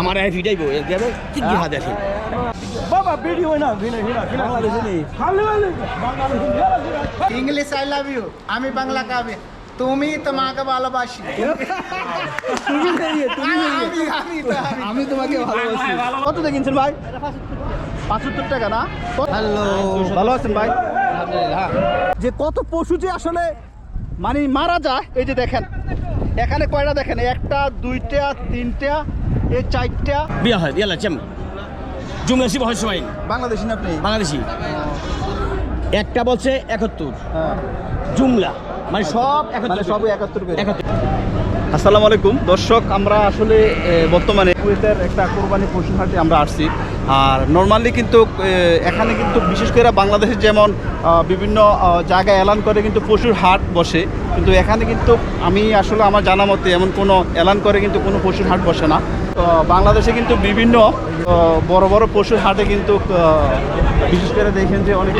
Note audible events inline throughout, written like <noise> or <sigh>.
আমার এই ভিডিও বই দেবে কি কি হাতে আছে। বাবা ভিডিও না ভিনা ভিনা ভিনা। বাংলাদেশে নেই। খালি খালি বাংলাদেশে ইংলিশ আই লাভ ইউ আমি বাংলা কাবে তুমি তোমাকে ভালোবাসি। তুমি আমি আমি আমি আমি তোমাকে ভালোবাসি। কত কিনছেন ভাই? পাঁচাত্তর টাকা না? হ্যালো ভালো আছেন ভাই? যে কত পশু যে আসলে মানে মারা যায় এই যে দেখেন। এখানে কয়টা দেখেন? একটা দুইটা তিনটা এই চারটা। বিয়া হয় ইয়ালা চেম জুমলা শিব হয় বাংলাদেশি না আপনি? বাংলাদেশি। একটা বলছে একাত্তর। হ্যাঁ। জুমলা। মানে সব মানে একাত্তর সবই একাত্তর করে। একাত্তর। আসসালামু আলাইকুম। দর্শক আমরা আসলে বর্তমানে কুয়েতের একটা কোরবানি পশু হাটে আমরা আসছি। আর নর্মালি কিন্তু এখানে কিন্তু বিশেষ করে বাংলাদেশে যেমন বিভিন্ন জায়গায় এলান করে কিন্তু পশুর হাট বসে। কিন্তু এখানে কিন্তু আমি আসলে আমার জানা মতে এমন কোনো এলান করে কিন্তু কোনো পশুর হাট বসে না। বাংলাদেশে কিন্তু বিভিন্ন বড় বড় পশুর হাটে কিন্তু বিশেষ করে দেখেন যে অনেক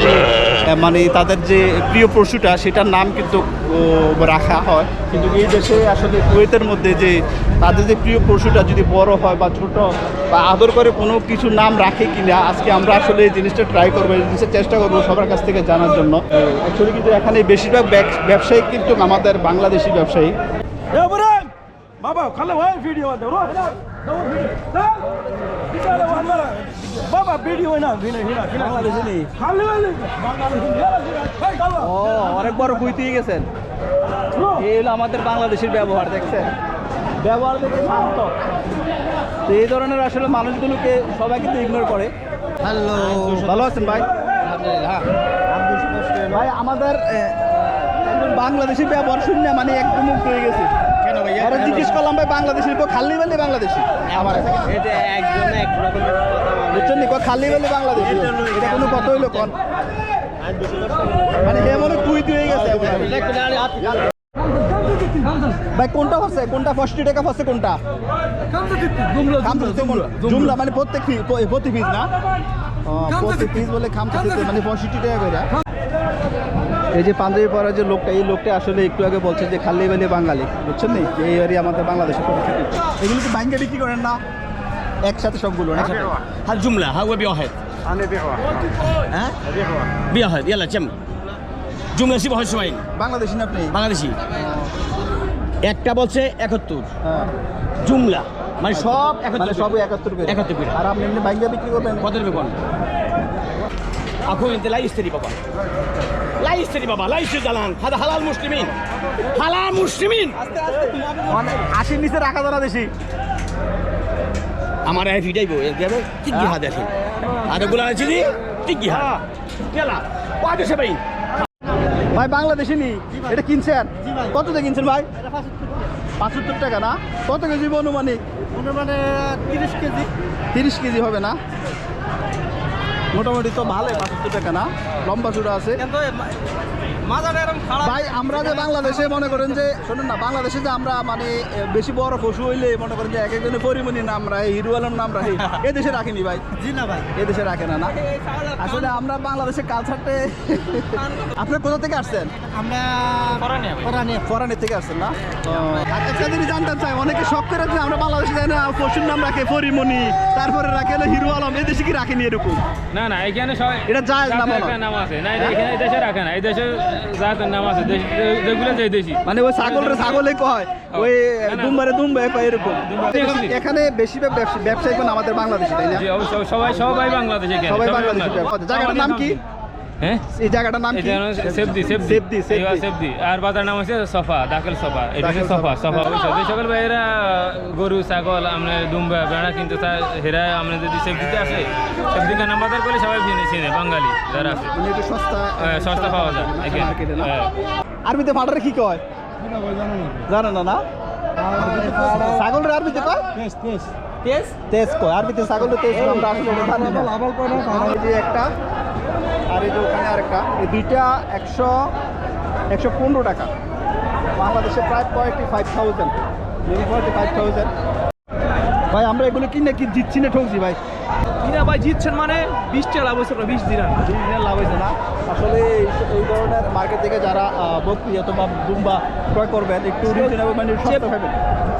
মানে তাদের যে প্রিয় পশুটা সেটার নাম কিন্তু রাখা হয়। কিন্তু এই দেশে আসলে কুয়েতের মধ্যে যে তাদের যে প্রিয় পশুটা যদি বড় হয় বা ছোট বা আদর করে কোনো কিছু নাম রাখে কিনা আজকে আমরা আসলে এই জিনিসটা ট্রাই করব এই জিনিসটা চেষ্টা করব সবার কাছ থেকে জানার জন্য অ্যাকচুয়ালি কিন্তু এখানে বেশিরভাগ ব্যব- ব্যবসায়ী কিন্তু আমাদের বাংলাদেশি ব্যবসায়ী বাবা খালি হয় ভিডিও বাবা ভিডিও হয় না বাংলাদেশে ও অনেক বড় বুঝতে গেছেন এই হলো আমাদের বাংলাদেশের ব্যবহার দেখছেন ব্যবহার দেখে শান্ত। তো এই ধরনের আসলে মানুষগুলোকে সবাই কিন্তু ইগনোর করে। হ্যালো। ভালো আছেন ভাই? ভাই আমাদের বাংলাদেশি ব্যবহার শূন্য মানে একদম মুক্ত হয়ে গেছে। কেন ভাইয়া আরে জিজ্ঞেস করলাম ভাই বাংলাদেশি তো খালি বলে বাংলাদেশি? আমার এটা একজন এক রকমের বুঝছেন নি? খালি বলে বাংলাদেশি? এটা কোনো কত হইল কোন? মানে হে মনে কুইত হয়ে গেছে ভাই কোনটা ফার্স্টে কোনটা ফার্স্ট টাকা ফার্স্টে কোনটা? জুমলা মানে প্রত্যেক প্রতি পিস না? প্রতি পিস বলে দিতে মানে পঁয়ষট্টি টাকা করে। এই যে পাঞ্জাবি পরা যে লোকটা এই লোকটা আসলে একটু আগে বলছে যে খালি বেলে বাঙালি বুঝছেন নি? এই এরিয়া আমাদের বাংলাদেশে এগুলো কি ব্যাংকে বিক্রি করেন না? একসাথে সবগুলো না হাল জুমলা হা ওয়া বিয়া হয়। হ্যাঁ। বিয়া হয়। ইয়ালা চেম। জুমলা শিব হয় সবাই। বাংলাদেশি না আপনি? বাংলাদেশি। একটা বলছে একাত্তর। হ্যাঁ। জুমলা। মানে সব মানে একাত্তর সবই একাত্তর করে একাত্তর করে। আর আপনি এমনি ব্যাংকে বিক্রি করবেন? কত দেবে কোন la isteri baba. La isteri baba, la isteri dalan. Hada halal muslimin. Halal মানে আশির নিচে রাখা যারা দেশি আমার এই ভিডিও বই দেবে কি কি হাতে আছে আরগুলা আছে দি কি? কি হাত। কেলা। কত ভাই ভাই বাংলাদেশি নি। এটা কিনছেন? কত দিয়ে কিনছেন ভাই? পাঁচাত্তর টাকা না? কত কেজি অনুমানিক অনুমানে তিরিশ কেজি। তিরিশ কেজি হবে না? মোটামুটি তো ভালোই পাঁচাত্তর টাকা না? লম্বা চূড়া আছে। ভাই আমরা যে বাংলাদেশে মনে করেন যে শোনেন না বাংলাদেশে যে আমরা মানে বেশি বড় পশু হইলে মনে করেন যে এক একজনের পরিমণির নাম রাখি হিরু আলম নাম রাখি। <laughs> এ দেশে রাখিনি ভাই। জি না ভাই। এ দেশে রাখে না না? আসলে আমরা বাংলাদেশের কালচারটে আপনি কোথা থেকে আসছেন? আমরা ফরানের থেকে আসছেন না? একটা জিনিস জানতে চাই অনেকে শখ করে যে আমরা বাংলাদেশে যাই না পশুর নাম রাখে পরিমণি তারপরে রাখে হিরু আলম এদেশে কি রাখেনি এরকম? না না এখানে এটা জায়েজ না জাতের মনে নাম আছে। না এখানে দেশে রাখে না এই দেশে জাতের নাম আছে। যেগুলো যে দেশি। মানে ওই ছাগলের ছাগলে কয় ওই। দুমবারে দুমবে কয় এরকম। এখানে বেশিরভাগ ব্যবসায়ী কোন আমাদের বাংলাদেশে তাই না? জি সবাই সবাই বাংলাদেশে সবাই বাংলাদেশি বাংলাদেশি। জায়গাটার নাম কি? হ্যাঁ? এই জায়গাটার নাম কি? সেফদি আর বাজার নাম হচ্ছে সফা দাখেল সফা এটা হচ্ছে সফা সফা। সফা অবশ্যই যে সকল ভাইয়েরা গরু ছাগল আমরা দুম্বা বেড়া কিনতে চায় হেরা আমরা যদি সেফদিতে আসে সেফদিকে নাম বাজার করলে সবাই চিনে চিনে বাঙালি যারা আছে। মানে সস্তা হ্যাঁ, সস্তা পাওয়া যায়? হ্যাঁ। আরবিতে ফাটারে কি কয়? জানো না না? ছাগলের আরবিতে কয়? তেজ তেজ কয়। আরবিতে ছাগলের আমরা আসলে একটা আর এই যে ওখানে আরেকটা এই দুইটা একশো একশো পনেরো টাকা। বাংলাদেশে প্রায় forty five thousand forty five thousand ভাই আমরা এগুলো কিনে কি জিতছি না ঠকছি ভাই? কিনা ভাই জিতছেন মানে বিশ টাকা লাভ হয়েছে বিশ দিরাম দিনের লাভ হয়েছে না? আসলে এই- ধরনের মার্কেট থেকে যারা বকরি অথবা দুম্বা ক্রয় করবেন একটু রিজনেবল মানে পাবেন।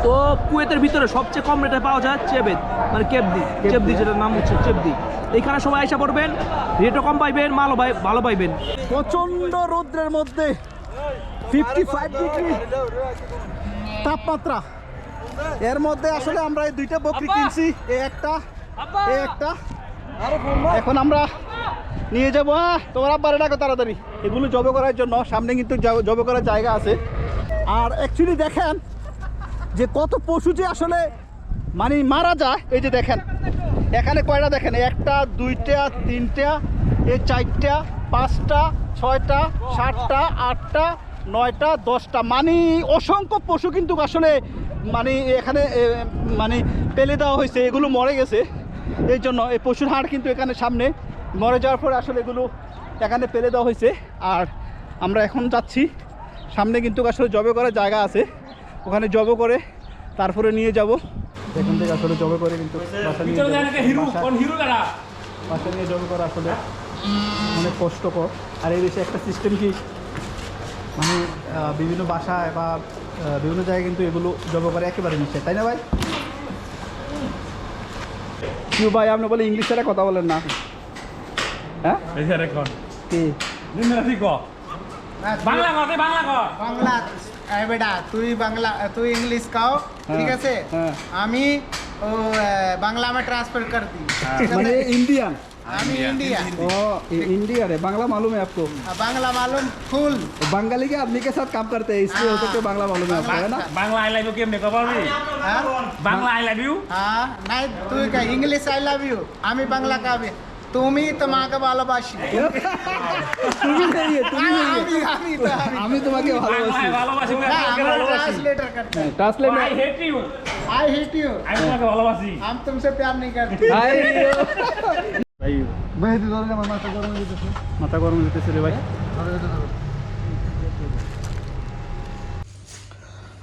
তো কুয়েতের ভিতরে সবচেয়ে কম রেটে পাওয়া যায় চেবেদ মানে কেবদি। চেবদি যেটার নাম হচ্ছে চেবদি। এখানে সবাই আইসা পড়বেন রেটও কম পাইবেন মালও পাই ভালো পাইবেন। প্রচণ্ড রৌদ্রের মধ্যে ফিফটি ফাইভ ডিগ্রি তাপমাত্রা। এর মধ্যে আসলে আমরা এই দুইটা বকরি কিনছি এই একটা এই একটা। এখন আমরা নিয়ে যাব তোমার আব্বারে ডাকো তাড়াতাড়ি। এগুলো জবে করার জন্য সামনে কিন্তু জবে করার জায়গা আছে। আর অ্যাকচুয়ালি দেখেন যে কত পশু যে আসলে মানে মারা যায়, এই যে দেখেন, এখানে কয়টা দেখেন? একটা, দুইটা, তিনটা এই চারটা, পাঁচটা, ছয়টা, সাতটা, আটটা, নয়টা, দশটা। মানে অসংখ্য পশু কিন্তু আসলে মানে এখানে মানে পেলে দেওয়া হয়েছে, এগুলো মরে গেছে। এই জন্য এই পশুর হাড় কিন্তু এখানে সামনে। মরে যাওয়ার পরে আসলে এগুলো এখানে ফেলে দেওয়া হয়েছে। আর আমরা এখন যাচ্ছি। সামনে কিন্তু আসলে জবে করার জায়গা আছে। ওখানে জব করে তারপরে নিয়ে যাব। এখান থেকে আসলে জবে করে কিন্তু বাসা নিয়ে জবে করা আসলে অনেক কষ্টকর। আর এই দেশে একটা সিস্টেম কি? মানে বিভিন্ন বাসায় বা বিভিন্ন জায়গায় কিন্তু এগুলো জব করে একেবারে নিচ্ছে তাই না ভাই? কি ভাই আপনি বলে ইংলিশ ছাড়া কথা বলেন না। হ্যাঁ এখানে কোন কি দিনরাতি ক বাংলা কথা বাংলা কর বাংলা এই বেটা তুই বাংলা তুই इंग्लिश কাও ঠিক আছে হ্যাঁ। আমি ও আহ, বাংলা में ट्रांसफर कर दी ठीक है? মানে ইন্ডিয়ান আমি इंडिया ओ ये इंडियन है बांग्ला मालूम है आपको बांग्ला मालूम फुल बंगाली के आदमी के साथ काम करते हैं इसलिए हो सकते है बांग्ला मालूम है आपको है ना বাংলা আই লাভ ইউ কেমনে কব আমি হ্যাঁ বাংলা আই লাভ ইউ হ্যাঁ নাই তুই কা ইংলিশ আই লাভ ইউ আমি বাংলা কাবে তুমি তোমাকে ভালোবাসি <laughs> তুমি नहीं है তুমি नहीं আমি আমি তো আমি আমি তোমাকে ভালোবাসি বাংলায় ভালোবাসি হ্যাঁ, আমরা ट्रांसलेटर करते हैं translate I hate you I hate you আমি তোমাকে ভালোবাসি <laughs> हम तुमसे प्यार नहीं करते হাই ভাই মেহেদি ধরে আমার মাথা গরম হয়ে যেতেছে মাথা গরম হয়ে যেতেছে রে ভাই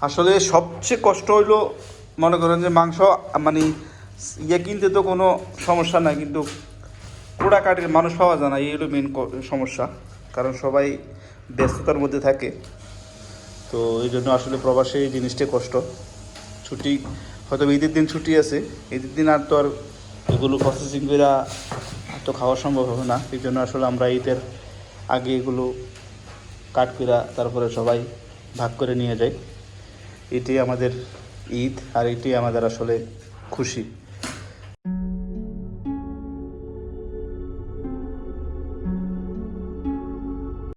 আসলে সবচেয়ে কষ্ট হইলো মনে করেন যে মাংস মানে ইয়ে কিনতে তো কোনো সমস্যা নাই কিন্তু কুড়াকাটির মানুষ পাওয়া যায় না এই হলো মেন সমস্যা। কারণ সবাই ব্যস্ততার মধ্যে থাকে। তো এই জন্য আসলে প্রবাসে এই জিনিসটাই কষ্ট। ছুটি, হয়তো ঈদের দিন ছুটি আছে। ঈদের দিন আর তো আর এগুলো প্রসেসিং করে তো খাওয়া সম্ভব হবে না। এই জন্য আসলে আমরা ঈদের আগে এগুলো কাট করে তারপরে সবাই ভাগ করে নিয়ে যাই। এটি আমাদের ঈদ আর এটি আমাদের আসলে খুশি।